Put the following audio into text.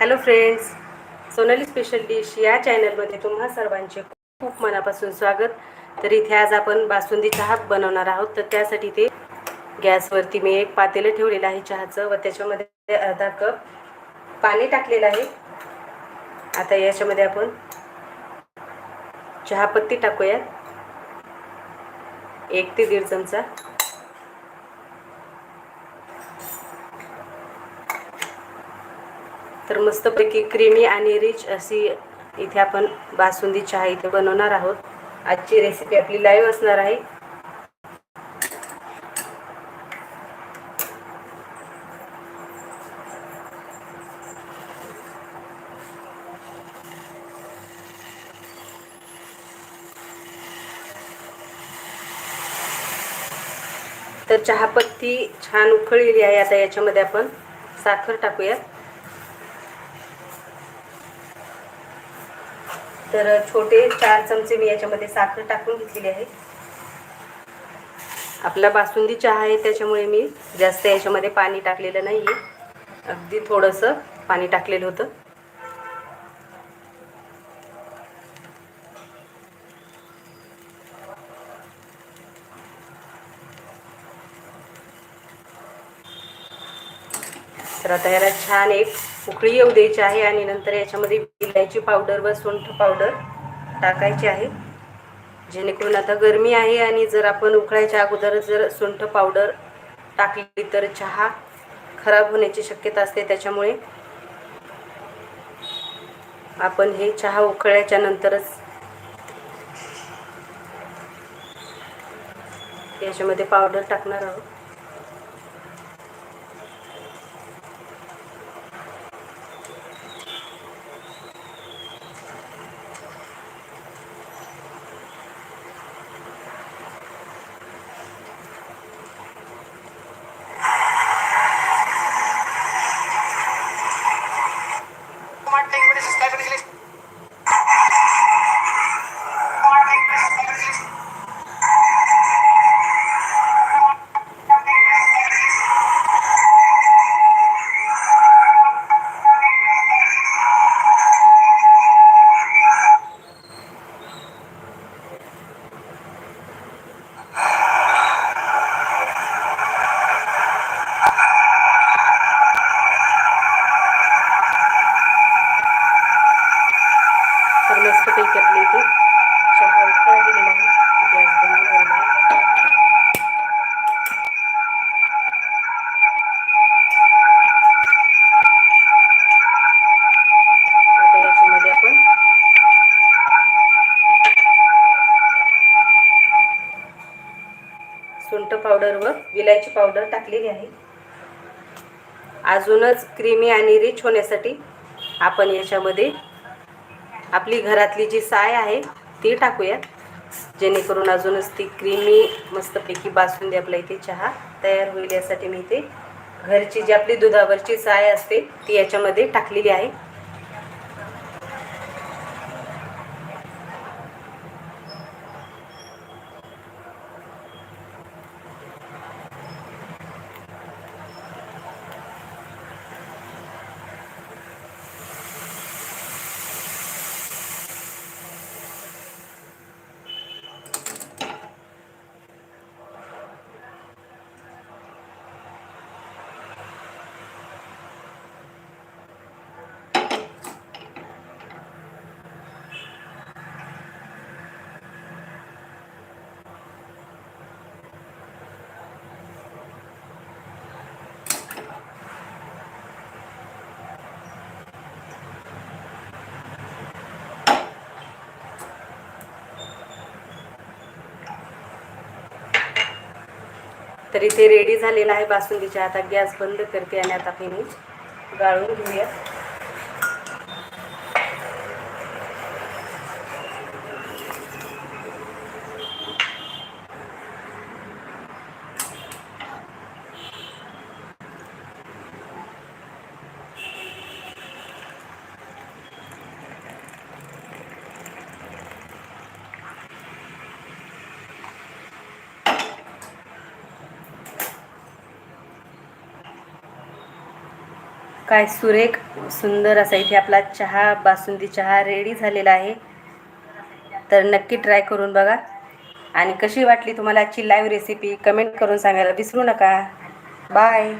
Hello friends Sonali special dish या चॅनलमध्ये तुम्हा सर्वांचे खूप मनापासून स्वागत. तर इथे आज आपण बासुंदी चहा बनवणार आहोत. तर त्यासाठी ते गॅसवरती मी एक पातेलं ठेवलेलं आहे चहाचं व त्याच्यामध्ये अर्धा कप पाणी टाकलेलं आहे. आता याच्यामध्ये आपण चहापत्ती टाकूयात. एक ते दीड चमचा. तर मस्तपैकी क्रीमी आणि रिच अशी इथे आपण बासुंदी चहा इथे बनवणार आहोत. आजची रेसिपी आपली लाईव्ह असणार आहे. तर चहापत्ती छान उकळलेली आहे. आता याच्यामध्ये आपण साखर टाकूयात. तर छोटे चार चमचे मी याच्यामध्ये साखर टाकून घेतलेली आहे. आपला बासुंदी चहा आहे त्याच्यामुळे मी जास्त याच्यामध्ये पाणी टाकलेलं नाही आहे अगदी थोडंसं पाणी टाकलेलं होतं. तर आता याला छान एक उकळी येऊ द्यायची आहे आणि नंतर याच्यामध्ये इलायची पावडर व सुंठ पावडर टाकायची आहे. जेणेकरून आता गरमी आहे आणि जर आपण उकळायच्या अगोदर जर सुंठ पावडर टाकली तर चहा खराब होण्याची शक्यता असते. त्याच्यामुळे आपण हे चहा उकळल्याच्या नंतरच याच्यामध्ये पावडर टाकणार आहोत. सुंठ पावडर व विलायची पावडर टाकलेली आहे. अजूनच क्रीमी आणि रिच होण्यासाठी आपण याच्यामध्ये आपली घरातली जी साय आहे ती टाकूयात. जेणेकरून अजूनच ती क्रीमी मस्तपैकी बासुंदी आपल्या इथे चहा तयार होईल यासाठी मी इथे घरची जी आपली दुधावरची साय असते ती याच्यामध्ये टाकलेली आहे. तर इथे रेडी झालेला आहे बासुंदीच्या आता गॅस बंद करते आणि आता आपण गाळून घेऊया काय सुरेख सुंदर असा इथे आपला चहा बासुंदी चहा रेडी झालेला आहे. तर नक्की ट्राय करून बघा. आणि कशी वाटली तुम्हाला आजची लाईव्ह रेसिपी कमेंट करून सांगायला विसरू नका. बाय